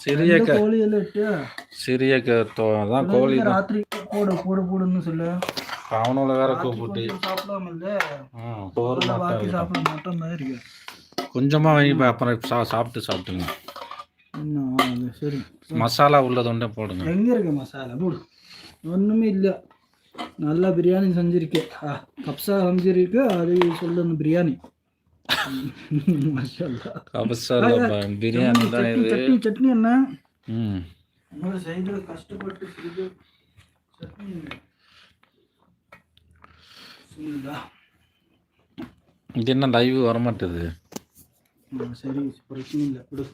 சிறிய கோழி சிறிய கோழி தான். ராத்திரி போடு போடு போடுன்னு சொல்லு. அவனோட வேற கூப்பிட்டு. சாப்பிடாம இல்ல. சாப்பிட மாட்டோம் மாதிரி இருக்கு. கொஞ்சமா வாங்கி அப்புறம் சாப்பிட்டு சாப்பிட்டுங்க. சரி மசாலா உள்ளதுண்டே போடுங்க. எங்க இருக்கு மசாலா? போடு. ஒண்ணுமே இல்ல. நல்லா பிரியாணி செஞ்சிருக்கேன் கப்சா செஞ்சிருக்கு. அது சொல்லணும் பிரியாணி. பிரியாணி தான் சட்னி இது. சட்னி என்ன? ம். கஷ்டப்பட்டு? இது லைவ் வரமாட்டேது? ஆ, சரி பிரச்சனை இல்லை விடு.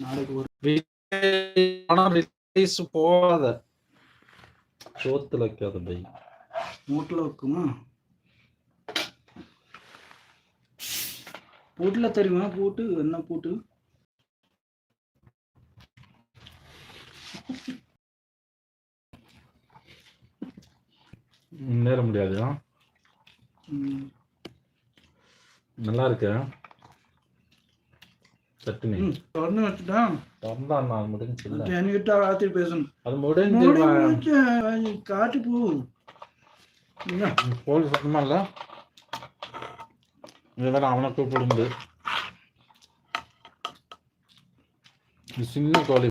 நாளைக்கு ஒரு ஆனால் ரிலீஸ் போகாத. சோத்துல வைக்காத பை. மூட்டில் வைக்குமா? பூட்டில் தெரியுமா பூட்டு என்ன பூட்டு. நேர முடியாது? நல்லா இருக்கு சட்னி. ம், திறந்து வச்சுட்டான் திறந்தா நான் முடிஞ்சு என்கிட்ட ராத்திரி பேசணும். அது முடிஞ்சு அது காட்டு போ என்ன? கோழி சத்தமா இல்ல? ഇവിടെ അവനൊക്കെ ഇപ്പോഴുണ്ട് കോളി